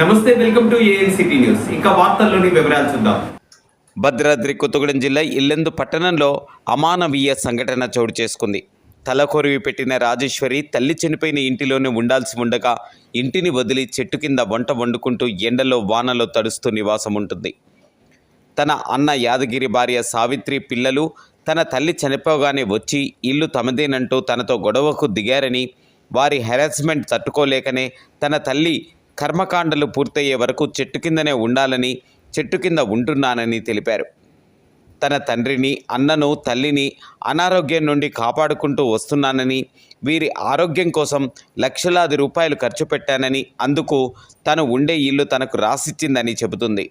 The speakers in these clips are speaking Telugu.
నమస్తే వెల్కమ్ టు ఏఎన్సిటీ న్యూస్. వార్తల్లోని వివరాలు చూద్దాం. భద్రాద్రి కొత్తగూడెం జిల్లా ఇల్లెందు పట్టణంలో అమానవీయ సంఘటన చోటు చేసుకుంది. తలకొరివి పెట్టిన రాజేశ్వరి తల్లి చనిపోయిన ఇంటిలోనే ఉండాల్సి ఉండగా ఇంటిని వదిలి చెట్టు కింద వంట వండుకుంటూ ఎండలో వానలో తడుస్తూ నివాసం ఉంటుంది తన అన్న యాదగిరి భార్య సావిత్రి పిల్లలు తన తల్లి చనిపోగానే వచ్చి ఇల్లు తమదేనంటూ తనతో గొడవకు దిగారని వారి హెరాస్మెంట్ తట్టుకోలేకనే తన తల్లి కర్మకాండలు పూర్తయ్యే వరకు చెట్టు కిందనే ఉండాలని చెట్టు కింద ఉంటున్నానని తెలిపారు. తన తండ్రిని అన్నను తల్లిని అనారోగ్యం నుండి కాపాడుకుంటూ వస్తున్నానని వీరి ఆరోగ్యం కోసం లక్షలాది రూపాయలు ఖర్చు పెట్టానని అందుకు తను ఉండే ఇల్లు తనకు రాసిచ్చిందని చెబుతుంది.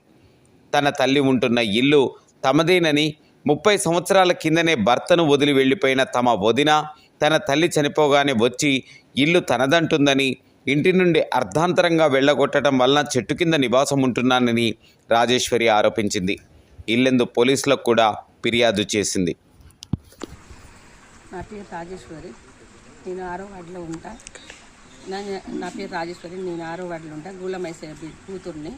తన తల్లి ఉంటున్న ఇల్లు తమదేనని ముప్పై సంవత్సరాల కిందనే భర్తను వదిలి వెళ్ళిపోయిన తమ వదిన తన తల్లి చనిపోగానే వచ్చి ఇల్లు తనదంటుందని ఇంటి నుండి అర్ధాంతరంగా వెళ్ళగొట్టడం వలన చెట్టు కింద నివాసం ఉంటున్నానని రాజేశ్వరి ఆరోపించింది. ఇల్లెందు పోలీసులకు కూడా ఫిర్యాదు చేసింది. నా పేరు రాజేశ్వరి. నేను ఆరో వార్డులో ఉంటా. నా నా పేరు రాజేశ్వరి నేను ఆరో ఉంటా. గూలమైసే కూతుర్ని.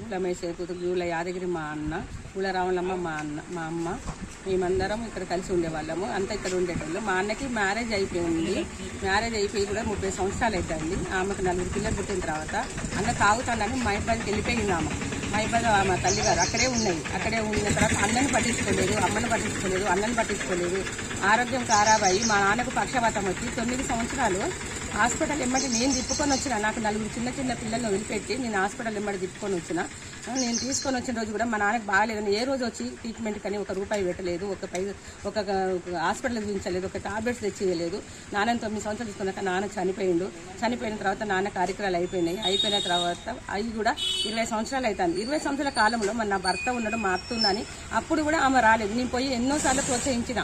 గూలమైసే కూతురు గూల యాదగిరి మా అన్న గూల రామలమ్మ మా అన్న మా అమ్మ. మేమందరం ఇక్కడ కలిసి ఉండేవాళ్ళము. అంతా ఇక్కడ ఉండేటోళ్ళు. మా అన్నకి మ్యారేజ్ అయిపోయింది. మ్యారేజ్ అయిపోయి కూడా ముప్పై సంవత్సరాలు అవుతుంది ఆమెకు నలుగురు పిల్లలు పుట్టిన తర్వాత అన్న తాగుతానని మా వెళ్ళిపోయింది ఆమె. మైబాద్ ఆమె తల్లిగారు అక్కడే ఉన్నాయి. అక్కడే ఉన్న తర్వాత అన్నని పట్టించుకోలేదు అమ్మని పట్టించుకోలేదు అన్నని పట్టించుకోలేదు. ఆరోగ్యం ఖరాబ్ అయ్యి మా నాన్నకు పక్షపాతం వచ్చి తొమ్మిది సంవత్సరాలు హాస్పిటల్ ఎమ్మటి నేను తిప్పుకొని వచ్చిన. నాకు నలుగురు చిన్న చిన్న పిల్లల్ని వదిలిపెట్టి నేను హాస్పిటల్ ఎమ్మటి తిప్పుకొని వచ్చిన. నేను తీసుకొని వచ్చిన రోజు కూడా మా నాన్నకి బాగాలేదని ఏ రోజు వచ్చి ట్రీట్మెంట్ కానీ ఒక రూపాయి పెట్టలేదు ఒక పై ఒక హాస్పిటల్ చూపించలేదు ఒక టాబ్లెట్స్ తెచ్చియలేదు. నాన్నని తొమ్మిది సంవత్సరాలు తీసుకున్నాక నాన్న చనిపోయిండు. చనిపోయిన తర్వాత నాన్న కార్యక్రమాలు అయిపోయినాయి. అయిపోయిన తర్వాత అవి కూడా ఇరవై సంవత్సరాలు అవుతాను ఇరవై సంవత్సరాల కాలంలో మన నా భర్త ఉండడం మా అత్త ఉందని అప్పుడు కూడా ఆమె రాలేదు. నేను పోయి ఎన్నోసార్లు ప్రోత్సహించిన.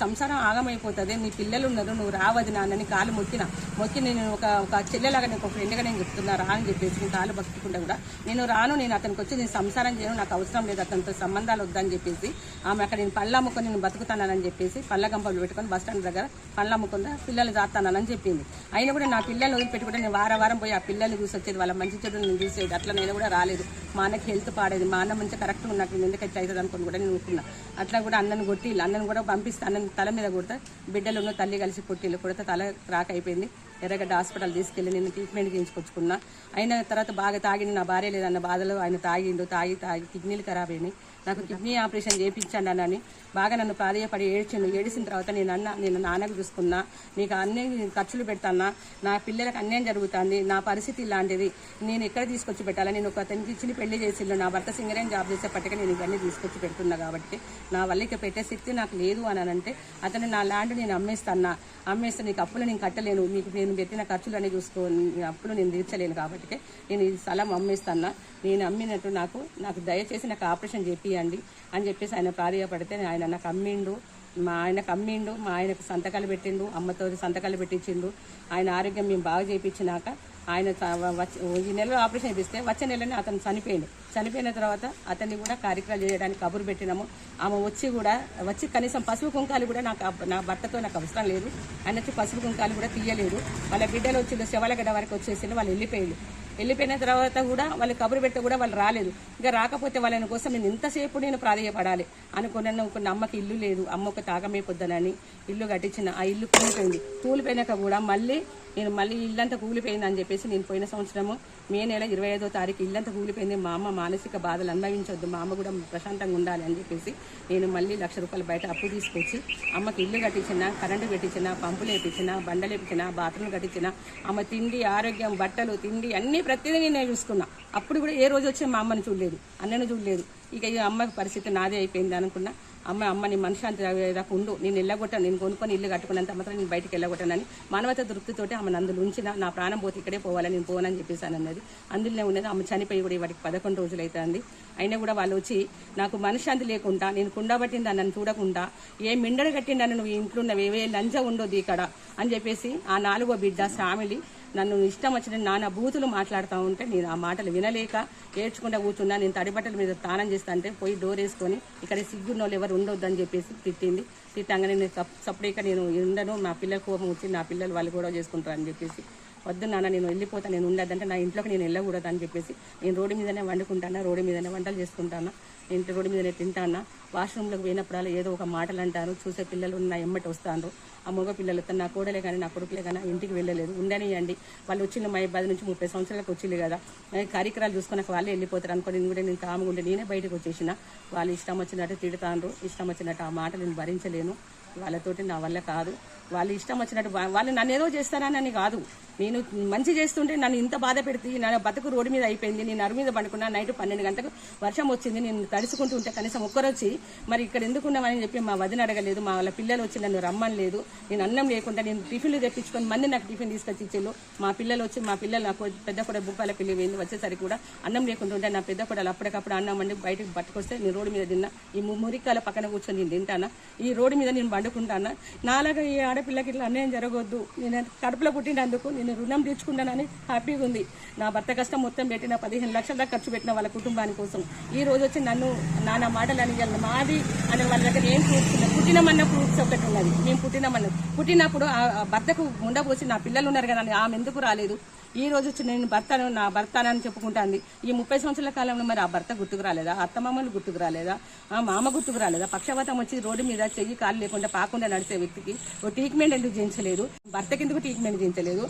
సంసారం ఆగమైపోతుంది నీ పిల్లలు ఉన్నారు నువ్వు రావద్దు నాన్నని కాలు మొక్కిన. మొక్కి నేను ఒక ఒక చెల్లెలాగా నేను ఒక ఫ్రెండ్గా నేను చెప్తున్నా రా అని చెప్పేసి నేను కాలు పట్టుకుంటే కూడా. నేను రాను నేను అతనికి వచ్చి నేను సంసారం చేయను నాకు అవసరం లేదు అతనితో సంబంధాలు వద్దని చెప్పేసి. ఆమె అక్కడ నేను పళ్ళ అమ్ముకొని నేను బతుకుతానని చెప్పేసి పళ్ళ గంపలు పెట్టుకొని బస్ స్టాండ్ దగ్గర పళ్ళ అమ్ముకుందా పిల్లలు జాతానని చెప్పింది. అయినా కూడా నా పిల్లలు వదిలిపెట్టుకుంటే నేను వారం వారం పోయి ఆ పిల్లల్ని చూసి వచ్చేది వాళ్ళ మంచి చెడులు నేను చూసేది. అట్లా నేను కూడా రాలేదు. మా అన్నకి హెల్త్ పాడేది. మా అన్న మంచి కరెక్ట్గా ఉన్నట్టు ఎందుకు ఎట్లా అవుతుంది అనుకుని కూడా నేను అనుకున్నా అట్లా కూడా అన్నను కొట్టి అన్నను కూడా పంపిస్తాను. అన్నం తల మీద కొడితే బిడ్డలు ఉన్న తల్లి కలిసి పుట్టిల్లు కొడితే తల క్రాక్ అయిపోయింది. ఎర్రగడ్డ హాస్పిటల్ తీసుకెళ్ళి నేను ట్రీట్మెంట్ చేయించుకొచ్చుకున్నా. అయిన తర్వాత బాగా తాగిండు నా భార్య లేదన్న బాధలో ఆయన తాగిండు తాగి తాగి కిడ్నీలు ఖరాబ్ అయినాయి. నాకు కిడ్నీ ఆపరేషన్ చేయించండి అని బాగా నన్ను ప్రాధేయపడి ఏడ్చిండు. ఏడిసిన తర్వాత నేను అన్న నేను నాన్నకు చూసుకున్నా. నీకు అన్ని ఖర్చులు పెడతానా? నా పిల్లలకు అన్యాయం జరుగుతుంది. నా పరిస్థితి ఇలాంటిది. నేను ఎక్కడ తీసుకొచ్చి పెట్టాలా? నేను ఒక అతనికి ఇచ్చిన పెళ్ళి చేసిండు. నా భర్త సింగరేం జాబ్ చేసేపటికి నేను ఇవన్నీ తీసుకొచ్చి పెడుతున్నా కాబట్టి నా వల్ల ఇక పెట్టే శక్తి నాకు లేదు అని అంటే అతను నా ల్యాండ్ నేను అమ్మేస్తానా అమ్మేస్తే నీకు అప్పులు నేను కట్టలేను. నీకు నేను పెట్టిన ఖర్చులు చూసుకో. అప్పులు నేను తీర్చలేను కాబట్టి నేను ఈ స్థలం అమ్మేస్తానా నేను అమ్మినట్టు నాకు నాకు దయచేసి నాకు ఆపరేషన్ చేపియండి అని చెప్పేసి ఆయన ప్రాధాయపడితే ఆయన నాకు అమ్మిండు మా ఆయనకు అమ్మిండు మా ఆయనకు సంతకాలు పెట్టిండు అమ్మతో సంతకాలు పెట్టించిండు. ఆయన ఆరోగ్యం మేము బాగా చేయించినాక ఆయన వచ్చి- ఈ నెలలో ఆపరేషన్ చేపిస్తే వచ్చే నెలనే అతను చనిపోయింది చనిపోయిన తర్వాత అతన్ని కూడా కార్యక్రమాలు చేయడానికి కబురు పెట్టినాము. ఆమె వచ్చి కూడా వచ్చి కనీసం పసుపు కుంకాలు కూడా నాకు నా భర్తతో నాకు అవసరం లేదు. ఆయన వచ్చి పసుపు కుంకాలు కూడా తీయలేదు. వాళ్ళ బిడ్డలు వచ్చి శివలగడ్డ వరకు వచ్చేసి వాళ్ళు వెళ్ళిపోయాడు. వెళ్ళిపోయిన తర్వాత కూడా వాళ్ళు కబురు పెడితే కూడా వాళ్ళు రాలేదు. ఇంకా రాకపోతే వాళ్ళని కోసం నేను ఇంతసేపు నేను ప్రాధేయపడాలి. అనుకున్నాను ఒక అమ్మకి ఇల్లు లేదు. అమ్మ ఒక తాగమైపోద్దనని ఇల్లు కట్టించిన. ఆ ఇల్లు కూలిపోయింది. కూలిపోయినాక కూడా మళ్ళీ నేను మళ్ళీ ఇల్లంతా కూలిపోయింది అని చెప్పేసి నేను పోయిన సంవత్సరము మే నెల ఇరవై ఐదో తారీఖు ఇల్లంతా కూలిపోయింది. మా అమ్మ మానసిక బాధలు అనుభవించొద్దు. మా అమ్మ కూడా ప్రశాంతంగా ఉండాలి అని చెప్పేసి నేను మళ్ళీ లక్ష రూపాయలు బయట అప్పు తీసుకొచ్చి అమ్మకి ఇల్లు కట్టించిన కరెంటు పెట్టించిన పంపులు వేపించిన బండలు వేపించిన బాత్రూమ్లు కట్టించిన అమ్మ తిండి ఆరోగ్యం బట్టలు తిండి అన్నీ ప్రతిదీ నేను చూసుకున్నా. అప్పుడు కూడా ఏ రోజు వచ్చి మా అమ్మని చూడలేదు. అన్నను చూడలేదు. ఇక ఈ అమ్మకి పరిస్థితి నాదే అయిపోయింది అనుకున్నా. అమ్మ అమ్మ నీ మనశాంతి దాకా ఉండు. నేను వెళ్ళగొట్టాను నేను కొనుక్కొని ఇల్లు కట్టుకున్నంత మాత్రం నేను బయటకు వెళ్ళగొట్టానని మానవత దృప్తితోటి ఆమె అందులో ఉంచిన నా ప్రాణం పోతే ఇక్కడే పోవాలని నేను పోనని చెప్పేసాను అన్నది. అందులోనే ఉన్నది ఆమె చనిపోయి కూడా వాటికి పదకొండు రోజులు అవుతుంది. అయినా కూడా వాళ్ళు వచ్చి నాకు మనశ్శాంతి లేకుండా నేను కుండబట్టిందా నన్ను చూడకుండా ఏ మిండడ కట్టిండని నువ్వు ఇంట్లో ఉన్నవి ఏవే లంజ ఉండొద్దు ఇక్కడ అని చెప్పేసి ఆ నాలుగో బిడ్డ ఫ్యామిలీ నన్ను ఇష్టం వచ్చిన నాన్న బూతులు మాట్లాడుతూ ఉంటే నేను ఆ మాటలు వినలేక ఏడ్చుకుంటా కూర్చున్నా. నేను తడిబట్టల మీద స్నానం చేస్తా అంటే పోయి డోర్ వేసుకొని ఇక్కడ సిగ్గున్నోళ్ళు ఎవరు ఉండొద్దని చెప్పేసి తిట్టింది. తిట్టంగానే నేను సప్ సపరేట్గా నేను ఉండను నా పిల్లల కోపం వచ్చి నా పిల్లలు వాళ్ళు కూడా చేసుకుంటారు అని చెప్పేసి. వద్దు నాన్న నేను వెళ్ళిపోతా నేను ఉండదంటే నా ఇంట్లోకి నేను వెళ్ళకూడదు అని చెప్పేసి. నేను రోడ్డు మీదనే వండుకుంటానా రోడ్డు మీదనే వంటలు చేసుకుంటానా ఇంటి రోడ్డు మీదనే తింటానా వాష్రూమ్లోకి పోయినప్పుడల్లా ఏదో ఒక మాటలు అంటారు చూసే పిల్లలు నా ఎమ్మటి వస్తాను ఆ మగ పిల్లలు నా కోడలే కానీ నా కొడుకులే కానీ ఇంటికి వెళ్ళలేదు. ఉండనియండి. వాళ్ళు వచ్చిన మా పది నుంచి ముప్పై సంవత్సరాలకు వచ్చింది కదా. ఏ కార్యక్రమాలు చూసుకున్నాక వాళ్ళే వెళ్ళిపోతారు అనుకో నేను కూడా నేను కాముగుంటే నేనే బయటకు వచ్చేసిన. వాళ్ళు ఇష్టం వచ్చినట్టు తిడతాను ఇష్టం వచ్చినట్టు ఆ మాట నేను భరించలేను. వాళ్ళతోటి నా వల్ల కాదు. వాళ్ళు ఇష్టం వచ్చినట్టు వాళ్ళు నన్ను ఏదో చేస్తారని కాదు. నేను మంచి చేస్తుంటే నన్ను ఇంత బాధ పెడితే నా బతుకు రోడ్డు మీద అయిపోయింది నేను అరు మీద పండుకున్నా నైట్ పన్నెండు గంటలకు వర్షం వచ్చింది నేను తడుచుకుంటూ ఉంటే కనీసం ఒక్కరొచ్చి మరి ఇక్కడ ఎందుకున్నామని చెప్పి మా వదిన అడగలేదు మా వాళ్ళ పిల్లలు వచ్చి నన్ను రమ్మని లేదు నేను అన్నం లేకుండా నేను టిఫిన్లు తెప్పించుకొని మంది నాకు టిఫిన్ తీసుకొచ్చి ఇచ్చేళ్ళు. మా పిల్లలు వచ్చి మా పిల్లలు నాకు పెద్ద కూడా బుప్పాల పిల్లి వెళ్ళి వచ్చేసరికి కూడా అన్నం లేకుండా ఉంటే నా పెద్ద కూడా అప్పటికప్పుడు అన్నం వండి బయటకు పట్టుకొస్తే నేను రోడ్డు మీద తిన్నా. ఈ మురికాల పక్కన కూర్చొని నేను తింటానా? ఈ రోడ్డు మీద నేను పండుకుంటానా నాలాగా ఈ ఆడపిల్లకి ఇట్లా అన్యాయం జరగవద్దు నేను కడుపులో పుట్టినందుకు నేను రుణం తీర్చుకుంటానని హ్యాపీగా ఉంది. నా భర్త కష్టం మొత్తం పెట్టిన పదిహేను లక్షల దాకా ఖర్చు పెట్టిన వాళ్ళ కుటుంబాని కోసం. ఈ రోజు వచ్చి నన్ను నాన్న మాటలు అని మాది అని వాళ్ళ దగ్గర ఏం ప్రూఫ్స్ ఉన్నాయి? పుట్టినమన్న ప్రూఫ్స్ ఒకటి ఉన్నది. మేము పుట్టినమన్న పుట్టినప్పుడు ఆ భర్తకు ఉండబోసి నా పిల్లలు ఉన్నారు కదా అని ఆమె ఎందుకు రాలేదు? ఈ రోజు వచ్చి నేను భర్తను నా భర్తనని చెప్పుకుంటాంది ఈ ముప్పై సంవత్సరాల కాలంలో మరి ఆ భర్త గుర్తుకు రాలేదా? అత్తమామలు గుర్తుకు రాలేదా? ఆ మామ గుర్తుకు రాలేదా? పక్షవాతం వచ్చి రోడ్డు మీద చెయ్యి కాలు లేకుండా పాకుండా నడిచే వ్యక్తికి ఓ ట్రీట్మెంట్ ఎందుకు చేయించలేదు? భర్తకి ఎందుకు ట్రీట్మెంట్ చేయించలేదు?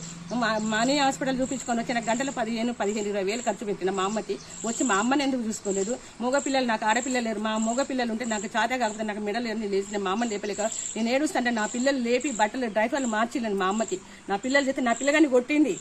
మా హాస్పిటల్ చూపించుకొని వచ్చిన గంటలు పదిహేను పదిహేను ఇరవై వేలు ఖర్చు పెట్టిన మా అమ్మకి వచ్చి మా అమ్మని ఎందుకు చూసుకోలేదు? మగపిల్లలు నాకు ఆడపిల్లలు లేరు. మా మగపిల్లలు ఉంటే నాకు చాత కాకపోతే నాకు మెడలు ఎన్ని లేచిన మా అమ్మని లేపలేక నేను ఏడుస్తుంటే నా పిల్లలు లేపి బట్టలు డ్రైవర్లు మార్చిలేను మా అమ్మకి. నా పిల్లలు చేస్తే నా పిల్లగాని కొట్టింది.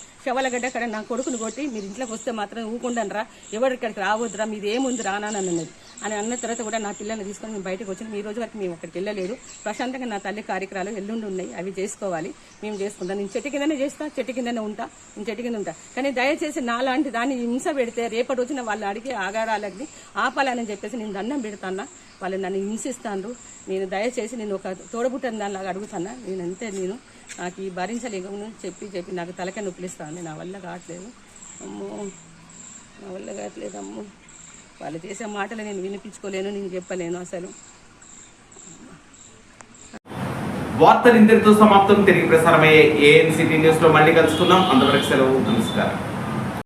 శవలగడ్డ అక్కడ నా కొడుకుని కొట్టి మీరు ఇంట్లోకి వస్తే మాత్రం ఊకుండాను రా ఎవరు ఇక్కడికి రావద్దురా మీదేముంది రానా అన్నది. అని అన్న తర్వాత కూడా నా పిల్లల్ని తీసుకొని మేము బయటకు వచ్చినాం. ఈ రోజు వరకు మేము అక్కడికి వెళ్ళలేదు. ప్రశాంతంగా నా తల్లి కార్యక్రమాలు ఎల్లుండి ఉన్నాయి. అవి చేసుకోవాలి. మేము చేసుకుంటాం. నేను చెట్టు కిందనే చేస్తా చెట్టు కిందనే ఉంటా. నేను చెట్టు కింద ఉంటా. కానీ దయచేసి నాలాంటి దాన్ని హింస పెడితే రేపటి రోజున వాళ్ళు అడిగే ఆగారాలని ఆపాలని చెప్పేసి నేను దండం పెడతానా వాళ్ళు నన్ను హింసిస్తాను నేను దయచేసి నేను ఒక తోడబుట్టని దానిలాగా అడుగుతానా నేను అంతే నేను నాకు ఈ భరించలేకను చెప్పి చెప్పి నాకు తలకాయ నొప్పిస్తాను నా వల్ల కావట్లేదు. అమ్మో నా వల్ల కావట్లేదు అమ్మో. వాళ్ళు చేసే మాటలు నేను వినిపించుకోలేను నేను చెప్పలేను అసలు. వార్తలు ఇంతటితో సమాప్తం. తిరిగి ప్రసారమయ్యే ఏఎన్సిటీ న్యూస్లో మళ్ళీ కలుసుకుందాం. అంతవరకు సెలవు. నమస్కారం.